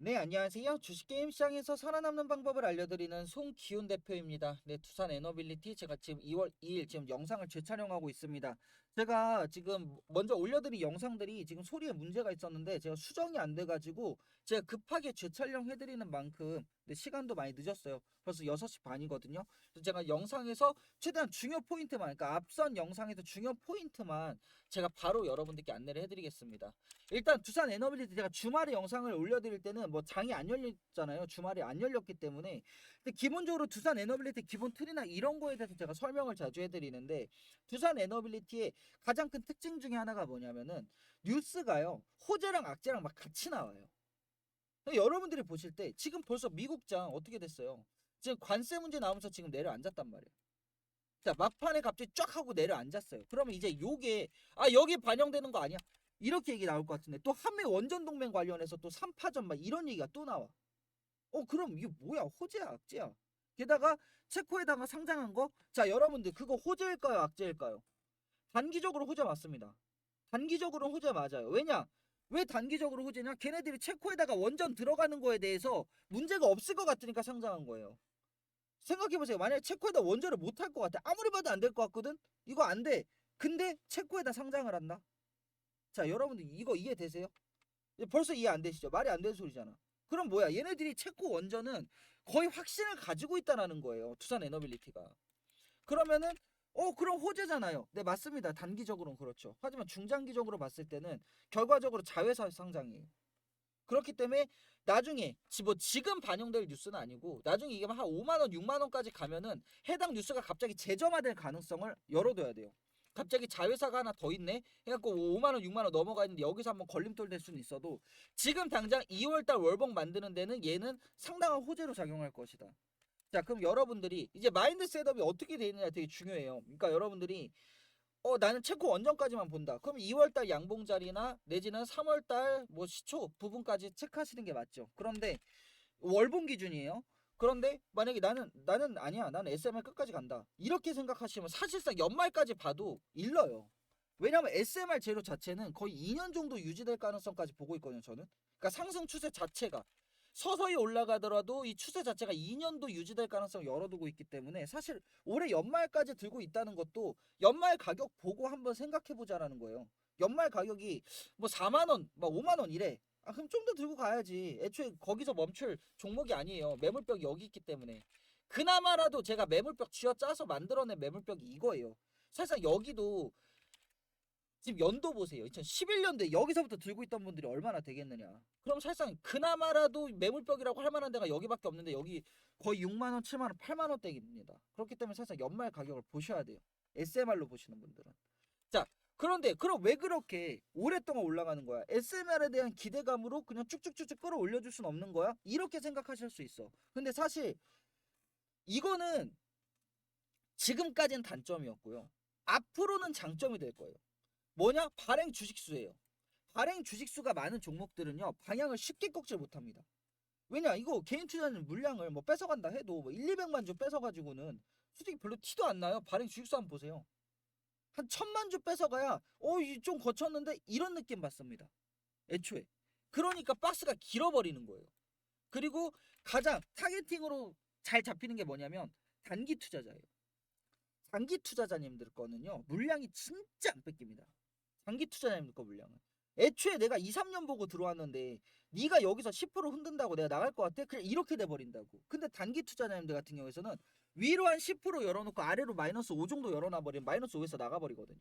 네, 안녕하세요. 주식게임 시장에서 살아남는 방법을 알려드리는 송기훈 대표입니다. 네, 두산 에너빌리티 제가 지금 2월 2일 지금 영상을 재촬영하고 있습니다. 제가 지금 먼저 올려드린 영상들이 지금 소리에 문제가 있었는데 제가 수정이 안 돼가지고 제가 급하게 재촬영해드리는 만큼 네, 시간도 많이 늦었어요. 벌써 6시 반이거든요. 그래서 제가 영상에서 최대한 중요 포인트만, 그러니까 앞선 영상에서 중요 포인트만 제가 바로 여러분들께 안내를 해드리겠습니다. 일단 두산 에너빌리티 제가 주말에 영상을 올려드릴 때는 뭐 장이 안 열렸잖아요. 주말에 안 열렸기 때문에. 근데 기본적으로 두산 에너빌리티 기본 틀이나 이런 거에 대해서 제가 설명을 자주 해드리는데 두산 에너빌리티의 가장 큰 특징 중에 하나가 뭐냐면은 뉴스가요 호재랑 악재랑 막 같이 나와요. 여러분들이 보실 때 지금 벌써 미국장 어떻게 됐어요? 지금 관세 문제 나오면서 지금 내려앉았단 말이에요. 자 막판에 갑자기 쫙 하고 내려앉았어요. 그러면 이제 요게 아 여기 반영되는 거 아니야? 이렇게 얘기 나올 것 같은데 또 한미 원전 동맹 관련해서 또 3파전 막 이런 얘기가 또 나와. 어 그럼 이게 뭐야? 호재야 악재야? 게다가 체코에다가 상장한 거? 자 여러분들 그거 호재일까요 악재일까요? 단기적으로 호재 맞습니다. 단기적으로 호재 맞아요. 왜냐? 왜 단기적으로 호재냐? 걔네들이 체코에다가 원전 들어가는 거에 대해서 문제가 없을 것 같으니까 상장한 거예요. 생각해보세요. 만약에 체코에다 원전을 못 할 것 같아. 아무리 봐도 안 될 것 같거든? 이거 안 돼. 근데 체코에다 상장을 한다? 자, 여러분들 이거 이해되세요? 벌써 이해 안 되시죠? 말이 안 되는 소리잖아. 그럼 뭐야? 얘네들이 체코 원전은 거의 확신을 가지고 있다라는 거예요. 투산 에너빌리티가. 그러면은 어 그럼 호재잖아요. 네 맞습니다. 단기적으로는 그렇죠. 하지만 중장기적으로 봤을 때는 결과적으로 자회사 상장이에요. 그렇기 때문에 나중에 지- 뭐 지금 반영될 뉴스는 아니고 나중에 이게 한 5만 원, 6만 원까지 가면은 해당 뉴스가 갑자기 재점화될 가능성을 열어둬야 돼요. 갑자기 자회사가 하나 더 있네. 해갖고 5만 원, 6만 원 넘어가 있는데 여기서 한번 걸림돌 될 수는 있어도 지금 당장 2월달 월봉 만드는 데는 얘는 상당한 호재로 작용할 것이다. 자, 그럼 여러분들이 이제 마인드 셋업이 어떻게 돼 있느냐 되게 중요해요. 그러니까 여러분들이 어 나는 체코 원전까지만 본다. 그럼 2월달 양봉 자리나 내지는 3월달 뭐 시초 부분까지 체크하시는 게 맞죠. 그런데 월봉 기준이에요. 그런데 만약에 나는 나는 아니야. 나는 SMR 끝까지 간다. 이렇게 생각하시면 사실상 연말까지 봐도 일러요. 왜냐면 SMR 재료 자체는 거의 2년 정도 유지될 가능성까지 보고 있거든요. 저는. 그러니까 상승 추세 자체가 서서히 올라가더라도 이 추세 자체가 2년도 유지될 가능성을 열어두고 있기 때문에 사실 올해 연말까지 들고 있다는 것도 연말 가격 보고 한번 생각해 보자라는 거예요. 연말 가격이 뭐 4만 원, 막 5만 원 이래. 아 그럼 좀 더 들고 가야지. 애초에 거기서 멈출 종목이 아니에요. 매물벽이 여기 있기 때문에. 그나마라도 제가 매물벽 쥐어 짜서 만들어낸 매물벽이 이거예요. 사실상 여기도 지금 연도 보세요. 2011년도에 여기서부터 들고 있던 분들이 얼마나 되겠느냐. 그럼 사실상 그나마라도 매물벽이라고 할 만한 데가 여기밖에 없는데 여기 거의 6만 원, 7만 원, 8만 원대입니다. 그렇기 때문에 사실상 연말 가격을 보셔야 돼요. SMR로 보시는 분들은. 자, 그런데 그럼 왜 그렇게 오랫동안 올라가는 거야? SMR에 대한 기대감으로 그냥 쭉쭉쭉쭉 끌어올려 줄 수는 없는 거야? 이렇게 생각하실 수 있어. 근데 사실 이거는 지금까지는 단점이었고요. 앞으로는 장점이 될 거예요. 뭐냐? 발행 주식수예요. 발행 주식수가 많은 종목들은요. 방향을 쉽게 꺾질 못합니다. 왜냐? 이거 개인 투자는 물량을 뭐 뺏어간다 해도 뭐 1, 200만 주 뺏어가지고는 솔직히 별로 티도 안 나요. 발행 주식수 한번 보세요. 한 천만 주 뺏어가야 어, 이좀 거쳤는데 이런 느낌 받습니다. 애초에. 그러니까 박스가 길어버리는 거예요. 그리고 가장 타겟팅으로 잘 잡히는 게 뭐냐면 단기 투자자예요. 단기 투자자님들 거는요. 물량이 진짜 안 뺏깁니다. 장기 투자자님들 거 물량은. 애초에 내가 2, 3년 보고 들어왔는데 네가 여기서 10% 흔든다고 내가 나갈 것 같아? 그냥 이렇게 돼 버린다고. 근데 단기 투자자님들 같은 경우에서는 위로 한 10% 열어놓고 아래로 마이너스 5 정도 열어놔 버리면 마이너스 5에서 나가 버리거든요.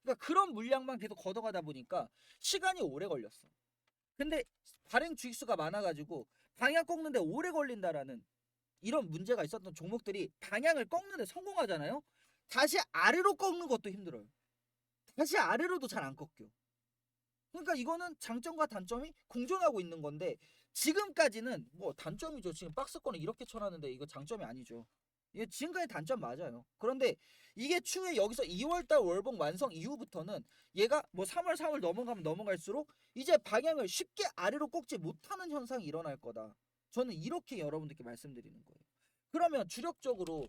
그러니까 그런 물량만 계속 걷어가다 보니까 시간이 오래 걸렸어. 근데 발행 주식수가 많아가지고 방향 꺾는데 오래 걸린다라는 이런 문제가 있었던 종목들이 방향을 꺾는데 성공하잖아요. 다시 아래로 꺾는 것도 힘들어요. 다시 아래로도 잘 안 꺾여. 그러니까 이거는 장점과 단점이 공존하고 있는 건데 지금까지는 뭐 단점이죠. 지금 박스권을 이렇게 쳐놨는데 이거 장점이 아니죠. 이게 지금까지 단점 맞아요. 그런데 이게 추후에 여기서 2월달 월봉 완성 이후부터는 얘가 뭐 3월 4월 넘어가면 넘어갈수록 이제 방향을 쉽게 아래로 꺾지 못하는 현상이 일어날 거다. 저는 이렇게 여러분들께 말씀드리는 거예요. 그러면 주력적으로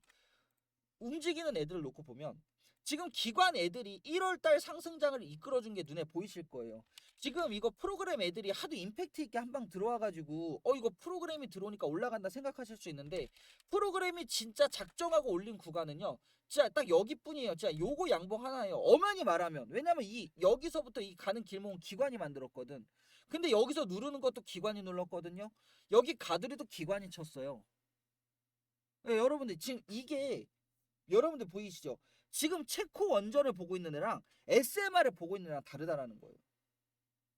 움직이는 애들을 놓고 보면 지금 기관 애들이 1월달 상승장을 이끌어준 게 눈에 보이실 거예요. 지금 이거 프로그램 애들이 하도 임팩트 있게 한 방 들어와가지고 어 이거 프로그램이 들어오니까 올라간다 생각하실 수 있는데 프로그램이 진짜 작정하고 올린 구간은요. 진짜 딱 여기뿐이에요. 진짜 요거 양봉 하나예요. 엄연히 말하면 왜냐면 이 여기서부터 이 가는 길목은 기관이 만들었거든. 근데 여기서 누르는 것도 기관이 눌렀거든요. 여기 가두리도 기관이 쳤어요. 네, 여러분들 지금 이게 여러분들 보이시죠? 지금 체코 원전을 보고 있는 애랑 SMR을 보고 있는 애랑 다르다라는 거예요.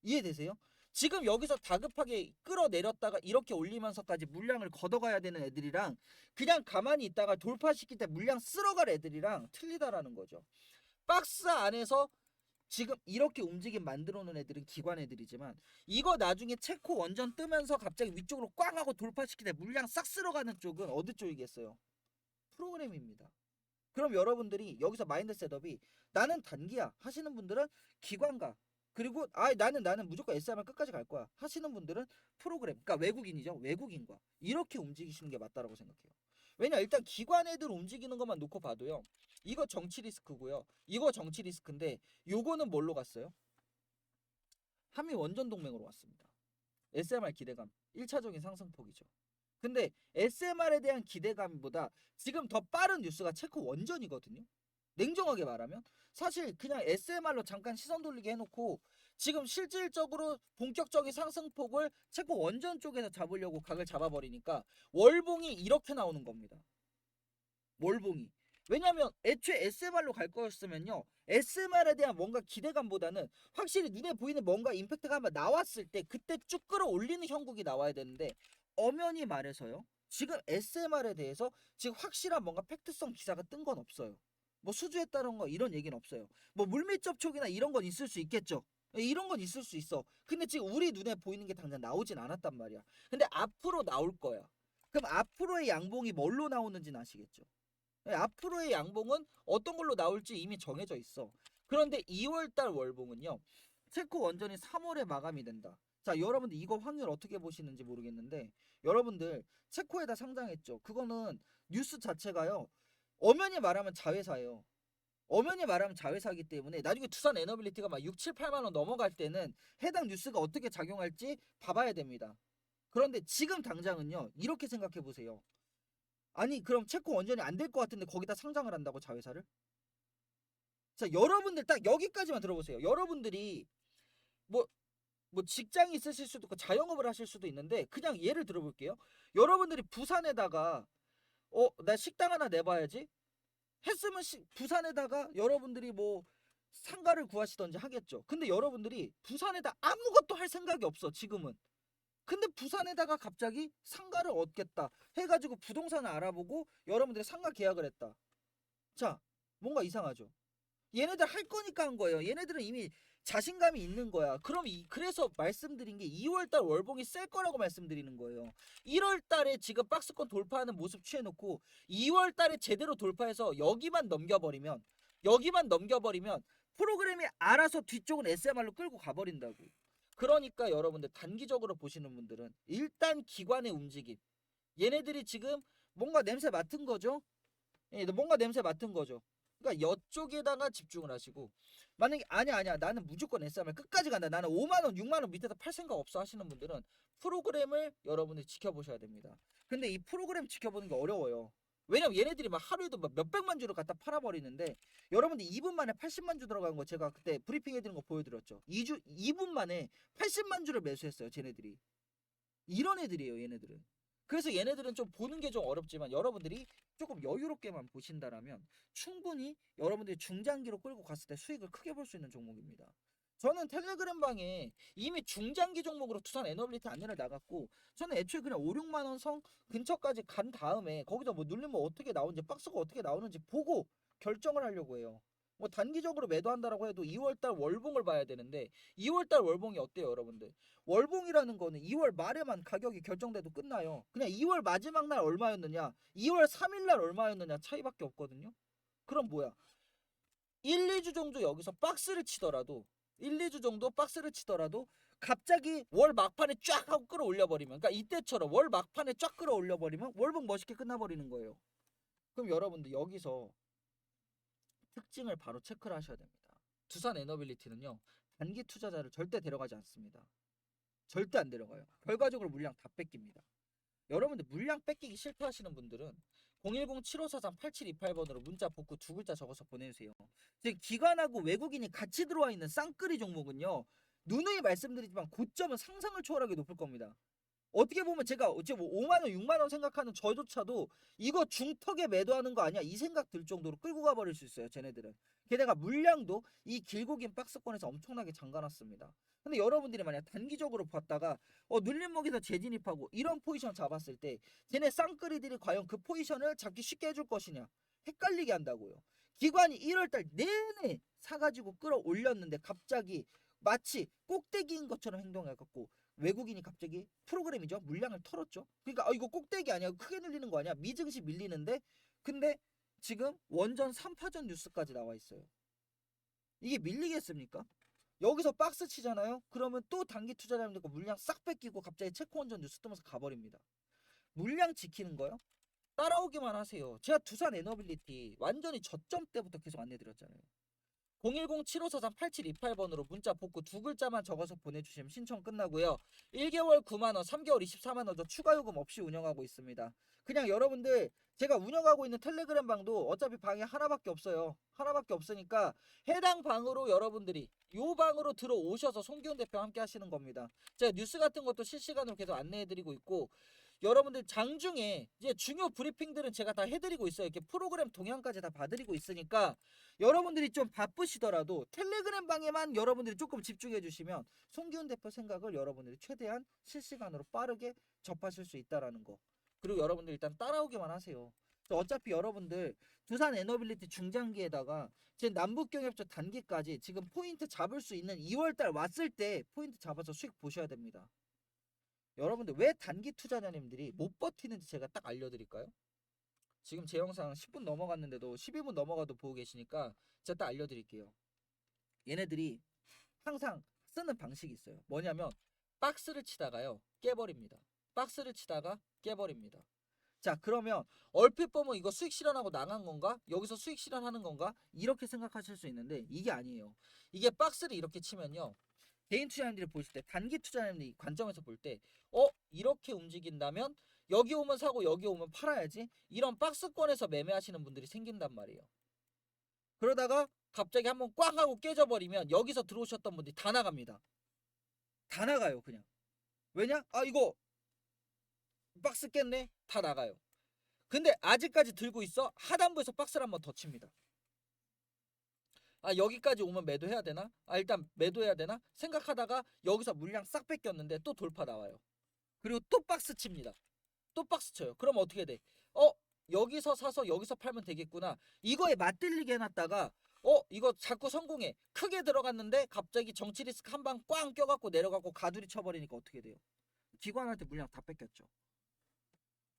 이해되세요? 지금 여기서 다급하게 끌어내렸다가 이렇게 올리면서까지 물량을 걷어가야 되는 애들이랑 그냥 가만히 있다가 돌파시킬 때 물량 쓸어갈 애들이랑 틀리다라는 거죠. 박스 안에서 지금 이렇게 움직임 만들어 놓은 애들은 기관 애들이지만 이거 나중에 체코 원전 뜨면서 갑자기 위쪽으로 꽝 하고 돌파시킬 때 물량 싹 쓸어가는 쪽은 어느 쪽이겠어요? 프로그램입니다. 그럼 여러분들이 여기서 마인드 셋업이 나는 단기야 하시는 분들은 기관가 그리고 아 나는 나는 무조건 SR만 끝까지 갈 거야 하시는 분들은 프로그램 그러니까 외국인이죠 외국인과 이렇게 움직이시는 게 맞다라고 생각해요. 왜냐 일단 기관 애들 움직이는 것만 놓고 봐도요. 이거 정치 리스크고요. 이거 정치 리스크인데 요거는 뭘로 갔어요? 한미 원전 동맹으로 왔습니다. SMR 기대감 1차적인 상승폭이죠. 근데 SMR에 대한 기대감보다 지금 더 빠른 뉴스가 체코 원전이거든요. 냉정하게 말하면 사실 그냥 SMR로 잠깐 시선 돌리게 해놓고 지금 실질적으로 본격적인 상승폭을 체코 원전 쪽에서 잡으려고 각을 잡아버리니까 월봉이 이렇게 나오는 겁니다. 월봉이. 왜냐면 애초에 SMR로 갈 거였으면요. SMR에 대한 뭔가 기대감보다는 확실히 눈에 보이는 뭔가 임팩트가 한번 나왔을 때 그때 쭉 끌어올리는 형국이 나와야 되는데 엄연히 말해서요. 지금 SMR에 대해서 지금 확실한 뭔가 팩트성 기사가 뜬 건 없어요. 뭐 수주했다는 거 이런 얘기는 없어요. 뭐 물밑 접촉이나 이런 건 있을 수 있겠죠. 예, 이런 건 있을 수 있어. 근데 지금 우리 눈에 보이는 게 당장 나오진 않았단 말이야. 근데 앞으로 나올 거야. 그럼 앞으로의 양봉이 뭘로 나오는지는 아시겠죠? 예, 앞으로의 양봉은 어떤 걸로 나올지 이미 정해져 있어. 그런데 2월달 월봉은요. 체코 원전이 3월에 마감이 된다. 자, 여러분들 이거 확률 어떻게 보시는지 모르겠는데 여러분들 체코에다 상장했죠. 그거는 뉴스 자체가요. 엄연히 말하면 자회사예요. 엄연히 말하면 자회사이기 때문에 나중에 두산 에너빌리티가 막 6, 7, 8만 원 넘어갈 때는 해당 뉴스가 어떻게 작용할지 봐봐야 됩니다. 그런데 지금 당장은요. 이렇게 생각해 보세요. 아니 그럼 체코 원전이 안 될 것 같은데 거기다 상장을 한다고 자회사를? 자 여러분들 딱 여기까지만 들어보세요. 여러분들이 뭐 뭐 직장이 있으실 수도 있고 자영업을 하실 수도 있는데 그냥 예를 들어볼게요. 여러분들이 부산에다가 어 나 식당 하나 내봐야지 했으면 시, 부산에다가 여러분들이 뭐 상가를 구하시던지 하겠죠. 근데 여러분들이 부산에다 아무것도 할 생각이 없어 지금은. 근데 부산에다가 갑자기 상가를 얻겠다 해가지고 부동산을 알아보고 여러분들이 상가 계약을 했다. 자, 뭔가 이상하죠. 얘네들 할 거니까 한 거예요. 얘네들은 이미 자신감이 있는 거야. 그럼 이, 그래서 말씀드린 게 2월달 월봉이 셀 거라고 말씀드리는 거예요. 1월달에 지금 박스권 돌파하는 모습 취해놓고 2월달에 제대로 돌파해서 여기만 넘겨버리면 여기만 넘겨버리면 프로그램이 알아서 뒤쪽은 SMR로 끌고 가버린다고. 그러니까 여러분들 단기적으로 보시는 분들은 일단 기관의 움직임. 얘네들이 지금 뭔가 냄새 맡은 거죠. 예, 뭔가 냄새 맡은 거죠. 그러니까 여쪽에다가 집중을 하시고 만약에 아니야 아니야 나는 무조건 SMR 끝까지 간다. 나는 5만 원, 6만 원 밑에다 팔 생각 없어 하시는 분들은 프로그램을 여러분들이 지켜보셔야 됩니다. 근데 이 프로그램 지켜보는 게 어려워요. 왜냐면 얘네들이 막 하루에도 막 몇백만 주를 갖다 팔아버리는데 여러분들 2분 만에 80만 주 들어간 거 제가 그때 브리핑 해드린 거 보여드렸죠. 2주 2분 만에 80만 주를 매수했어요. 쟤네들이 이런 애들이에요. 얘네들은. 그래서 얘네들은 좀 보는 게 좀 어렵지만 여러분들이 조금 여유롭게만 보신다라면 충분히 여러분들이 중장기로 끌고 갔을 때 수익을 크게 볼 수 있는 종목입니다. 저는 텔레그램 방에 이미 중장기 종목으로 투산 에너빌리티 안내를 나갔고 저는 애초에 그냥 5, 6만 원선 근처까지 간 다음에 거기서 뭐 눌리면 어떻게 나오는지 박스가 어떻게 나오는지 보고 결정을 하려고 해요. 뭐 단기적으로 매도한다라고 해도 2월달 월봉을 봐야 되는데 2월달 월봉이 어때요, 여러분들? 월봉이라는 거는 2월 말에만 가격이 결정돼도 끝나요. 그냥 2월 마지막 날 얼마였느냐, 2월 3일 날 얼마였느냐 차이밖에 없거든요. 그럼 뭐야? 1, 2주 정도 여기서 박스를 치더라도 1, 2주 정도 박스를 치더라도 갑자기 월 막판에 쫙 하고 끌어올려 버리면 그러니까 이때처럼 월 막판에 쫙 끌어올려 버리면 월봉 멋있게 끝나버리는 거예요. 그럼 여러분들 여기서 특징을 바로 체크를 하셔야 됩니다. 두산 에너빌리티는요. 단기 투자자를 절대 데려가지 않습니다. 절대 안 데려가요. 결과적으로 물량 다 뺏깁니다. 여러분들 물량 뺏기기 싫다 하시는 분들은 010-7543-8728번으로 문자 복구 두 글자 적어서 보내주세요. 지금 기관하고 외국인이 같이 들어와 있는 쌍끌이 종목은요. 누누이 말씀드리지만 고점은 상상을 초월하게 높을 겁니다. 어떻게 보면 제가 어째 뭐 5만 원, 6만 원 생각하는 저조차도 이거 중턱에 매도하는 거 아니야 이 생각 들 정도로 끌고 가버릴 수 있어요. 쟤네들은. 게다가 물량도 이 길고 긴 박스권에서 엄청나게 잠가놨습니다. 근데 여러분들이 만약 단기적으로 봤다가 어 눌림목에서 재진입하고 이런 포지션 잡았을 때 쟤네 쌍끌이들이 과연 그 포지션을 잡기 쉽게 해줄 것이냐 헷갈리게 한다고요. 기관이 1월달 내내 사가지고 끌어올렸는데 갑자기 마치 꼭대기인 것처럼 행동해갖고 외국인이 갑자기 프로그램이죠 물량을 털었죠. 그러니까 아 이거 꼭대기 아니야 크게 늘리는 거 아니야 미증시 밀리는데 근데 지금 원전 3파전 뉴스까지 나와 있어요. 이게 밀리겠습니까? 여기서 박스 치잖아요. 그러면 또 단기 투자자님들 거 물량 싹 뺏기고 갑자기 체코 원전 뉴스 뜨면서 가버립니다. 물량 지키는 거요? 따라오기만 하세요. 제가 두산 에너빌리티 완전히 저점 때부터 계속 안내드렸잖아요. 010-7543-8728번으로 문자 복구 두 글자만 적어서 보내주시면 신청 끝나고요. 1개월 9만원, 3개월 24만원 더 추가 요금 없이 운영하고 있습니다. 그냥 여러분들 제가 운영하고 있는 텔레그램 방도 어차피 방이 하나밖에 없어요. 하나밖에 없으니까 해당 방으로 여러분들이 요 방으로 들어오셔서 송기훈 대표 함께 하시는 겁니다. 제가 뉴스 같은 것도 실시간으로 계속 안내해드리고 있고 여러분들 장중에 이제 중요 브리핑들은 제가 다 해드리고 있어요. 이렇게 프로그램 동향까지 다 봐드리고 있으니까 여러분들이 좀 바쁘시더라도 텔레그램 방에만 여러분들이 조금 집중해 주시면 송기훈 대표 생각을 여러분들이 최대한 실시간으로 빠르게 접하실 수 있다라는 거. 그리고 여러분들 일단 따라오기만 하세요. 어차피 여러분들 두산 에너빌리티 중장기에다가 제 남북경협적 단기까지 지금 포인트 잡을 수 있는 2월달 왔을 때 포인트 잡아서 수익 보셔야 됩니다. 여러분들 왜 단기 투자자님들이 못 버티는지 제가 딱 알려드릴까요? 지금 제 영상 10분 넘어갔는데도 12분 넘어가도 보고 계시니까 제가 딱 알려드릴게요. 얘네들이 항상 쓰는 방식이 있어요. 뭐냐면 박스를 치다가요 깨버립니다. 박스를 치다가 깨버립니다. 자 그러면 얼핏 보면 이거 수익 실현하고 나간 건가? 여기서 수익 실현하는 건가? 이렇게 생각하실 수 있는데 이게 아니에요. 이게 박스를 이렇게 치면요. 개인 투자자님들이 보실 때 단기 투자자님들이 관점에서 볼 때 어? 이렇게 움직인다면 여기 오면 사고 여기 오면 팔아야지 이런 박스권에서 매매하시는 분들이 생긴단 말이에요. 그러다가 갑자기 한번 꽝 하고 깨져버리면 여기서 들어오셨던 분들이 다 나갑니다. 다 나가요 그냥. 왜냐? 아 이거 박스 깼네? 다 나가요. 근데 아직까지 들고 있어? 하단부에서 박스를 한번 더 칩니다. 아 여기까지 오면 매도해야 되나? 아 일단 매도해야 되나? 생각하다가 여기서 물량 싹 뺏겼는데 또 돌파 나와요. 그리고 또 박스 칩니다. 또 박스 쳐요. 그럼 어떻게 돼? 어 여기서 사서 여기서 팔면 되겠구나. 이거에 맞들리게 해놨다가 어 이거 자꾸 성공해. 크게 들어갔는데 갑자기 정치 리스크 한 방 꽝 껴갖고 내려가고 가두리 쳐버리니까 어떻게 돼요? 기관한테 물량 다 뺏겼죠.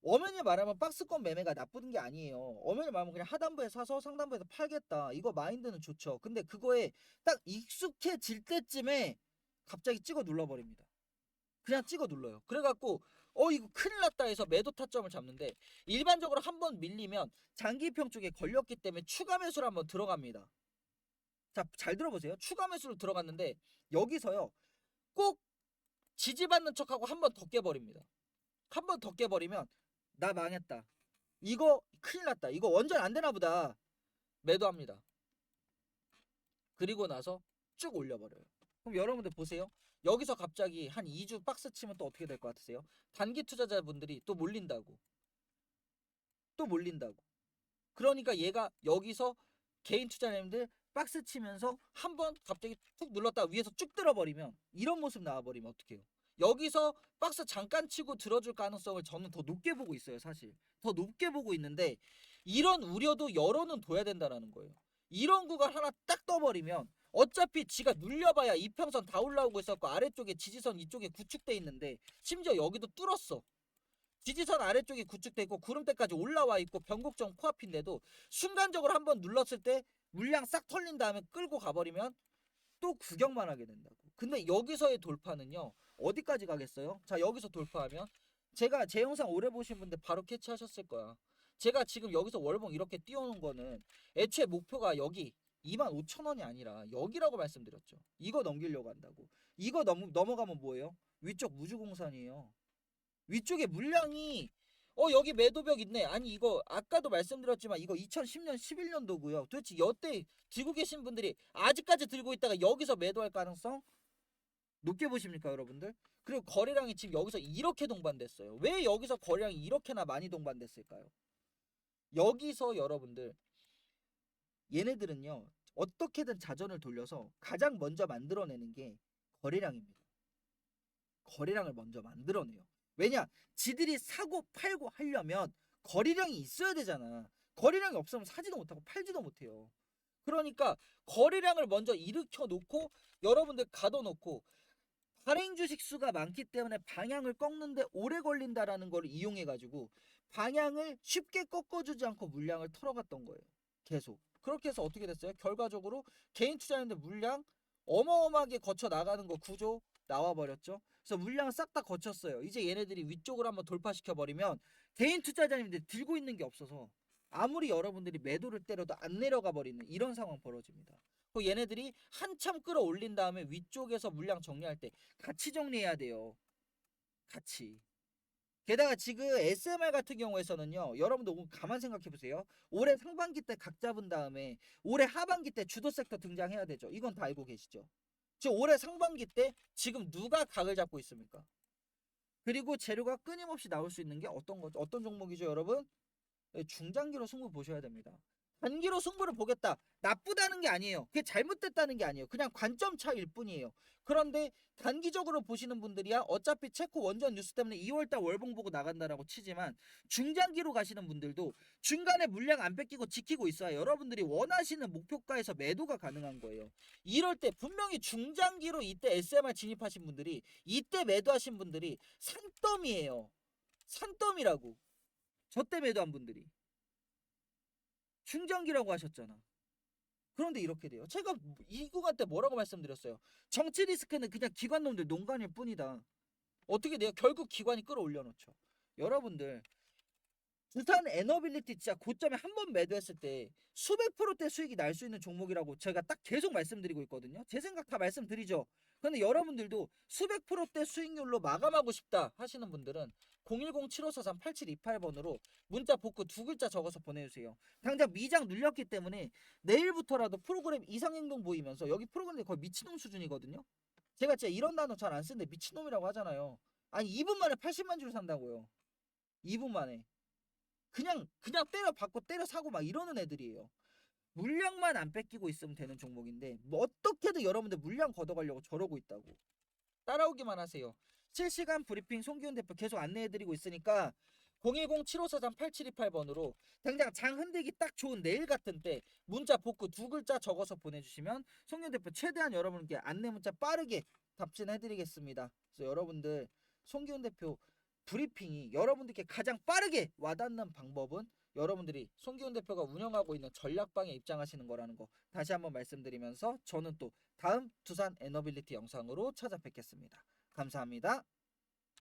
엄연히 말하면 박스권 매매가 나쁜 게 아니에요. 엄연히 말하면 그냥 하단부에 사서 상단부에서 팔겠다. 이거 마인드는 좋죠. 근데 그거에 딱 익숙해질 때쯤에 갑자기 찍어 눌러버립니다. 그냥 찍어 눌러요. 그래갖고 어 이거 큰일 났다 해서 매도 타점을 잡는데 일반적으로 한 번 밀리면 장기평 쪽에 걸렸기 때문에 추가 매수를 한번 들어갑니다. 자, 잘 들어보세요. 추가 매수를 들어갔는데 여기서요. 꼭 지지받는 척하고 한 번 더 깨버립니다. 한 번 더 깨버리면 나 망했다. 이거 큰일 났다. 이거 원전 안 되나 보다. 매도합니다. 그리고 나서 쭉 올려버려요. 그럼 여러분들 보세요. 여기서 갑자기 한 2주 박스 치면 또 어떻게 될 것 같으세요? 단기 투자자분들이 또 몰린다고. 또 몰린다고. 그러니까 얘가 여기서 개인 투자자님들 박스 치면서 한 번 갑자기 툭 눌렀다 가 위에서 쭉 들어버리면 이런 모습 나와버리면 어떡해요? 여기서 박스 잠깐 치고 들어줄 가능성을 저는 더 높게 보고 있어요, 사실. 더 높게 보고 있는데 이런 우려도 여론은 둬야 된다라는 거예요. 이런 구간 하나 딱 떠버리면 어차피 지가 눌려봐야 이평선 다 올라오고 있었고 아래쪽에 지지선 이쪽에 구축돼 있는데 심지어 여기도 뚫었어. 지지선 아래쪽에 구축돼 있고 구름대까지 올라와 있고 변곡점 코앞인데도 순간적으로 한번 눌렀을 때 물량 싹 털린 다음에 끌고 가버리면 또 구경만 하게 된다고. 근데 여기서의 돌파는요. 어디까지 가겠어요? 자 여기서 돌파하면 제가 제 영상 오래 보신 분들 바로 캐치하셨을 거야. 제가 지금 여기서 월봉 이렇게 띄워놓은 거는 애초에 목표가 여기 25,000원이 아니라 여기라고 말씀드렸죠. 이거 넘기려고 한다고. 이거 넘, 넘어가면 뭐예요? 위쪽 무주공산이에요. 위쪽에 물량이 어 여기 매도벽 있네. 아니 이거 아까도 말씀드렸지만 이거 2010년 11년도고요. 도대체 여태 들고 계신 분들이 아직까지 들고 있다가 여기서 매도할 가능성 높게 보십니까 여러분들? 그리고 거래량이 지금 여기서 이렇게 동반됐어요. 왜 여기서 거래량이 이렇게나 많이 동반됐을까요? 여기서 여러분들 얘네들은요 어떻게든 자전을 돌려서 가장 먼저 만들어내는 게 거래량입니다. 거래량을 먼저 만들어내요. 왜냐? 지들이 사고 팔고 하려면 거래량이 있어야 되잖아. 거래량이 없으면 사지도 못하고 팔지도 못해요. 그러니까 거래량을 먼저 일으켜 놓고 여러분들 가둬 놓고 발행 주식 수가 많기 때문에 방향을 꺾는데 오래 걸린다라는 걸 이용해 가지고 방향을 쉽게 꺾어주지 않고 물량을 털어갔던 거예요. 계속. 그렇게 해서 어떻게 됐어요? 결과적으로 개인 투자자인데 물량 어마어마하게 거쳐 나가는 거 구조 나와 버렸죠. 그래서 물량을 싹 다 거쳤어요. 이제 얘네들이 위쪽으로 한번 돌파시켜 버리면 개인 투자자님들 들고 있는 게 없어서 아무리 여러분들이 매도를 때려도 안 내려가 버리는 이런 상황 벌어집니다. 그 얘네들이 한참 끌어올린 다음에 위쪽에서 물량 정리할 때 같이 정리해야 돼요. 같이. 게다가 지금 SMR 같은 경우에서는요. 여러분들 오늘 가만 생각해 보세요. 올해 상반기 때 각 잡은 다음에 올해 하반기 때 주도 섹터 등장해야 되죠. 이건 다 알고 계시죠. 지금 올해 상반기 때 지금 누가 각을 잡고 있습니까? 그리고 재료가 끊임없이 나올 수 있는 게 어떤 거 어떤 종목이죠, 여러분? 네, 중장기로 승부 보셔야 됩니다. 단기로 승부를 보겠다. 나쁘다는 게 아니에요. 그게 잘못됐다는 게 아니에요. 그냥 관점 차이일 뿐이에요. 그런데 단기적으로 보시는 분들이야 어차피 체코 원전 뉴스 때문에 2월달 월봉 보고 나간다라고 치지만 중장기로 가시는 분들도 중간에 물량 안 뺏기고 지키고 있어야 여러분들이 원하시는 목표가에서 매도가 가능한 거예요. 이럴 때 분명히 중장기로 이때 SMR 진입하신 분들이 이때 매도하신 분들이 산더미예요. 산더미라고. 저 때 매도한 분들이. 중장기라고 하셨잖아. 그런데 이렇게 돼요. 제가 이 구간 때 뭐라고 말씀드렸어요. 정치 리스크는 그냥 기관놈들 농간일 뿐이다. 어떻게 돼요? 결국 기관이 끌어올려 놓죠. 여러분들 두산 에너빌리티 진짜 고점에 한 번 매도했을 때 수백 프로대 수익이 날 수 있는 종목이라고 제가 딱 계속 말씀드리고 있거든요. 제 생각 다 말씀드리죠. 근데 여러분들도 수백 프로대 수익률로 마감하고 싶다 하시는 분들은 010-7543-8728번으로 문자 복구 두 글자 적어서 보내주세요. 당장 미장 눌렸기 때문에 내일부터라도 프로그램 이상행동 보이면서 여기 프로그램이 거의 미친놈 수준이거든요. 제가 진짜 이런 단어 잘 안 쓰는데 미친놈이라고 하잖아요. 아니 2분 만에 80만 주를 산다고요. 2분 만에. 그냥 그냥 때려 받고 때려 사고 막 이러는 애들이에요. 물량만 안 뺏기고 있으면 되는 종목인데 뭐 어떻게든 여러분들 물량 걷어가려고 저러고 있다고. 따라오기만 하세요. 실시간 브리핑 송기훈 대표 계속 안내해드리고 있으니까 010-7543-8728번으로 당장 장 흔들기 딱 좋은 내일 같은 때 문자 복구 두 글자 적어서 보내주시면 송기훈 대표 최대한 여러분께 안내 문자 빠르게 답진해드리겠습니다. 그래서 여러분들 송기훈 대표 브리핑이 여러분들께 가장 빠르게 와닿는 방법은 여러분들이 송기훈 대표가 운영하고 있는 전략방에 입장하시는 거라는 거 다시 한번 말씀드리면서 저는 또 다음 두산 에너빌리티 영상으로 찾아뵙겠습니다. 감사합니다.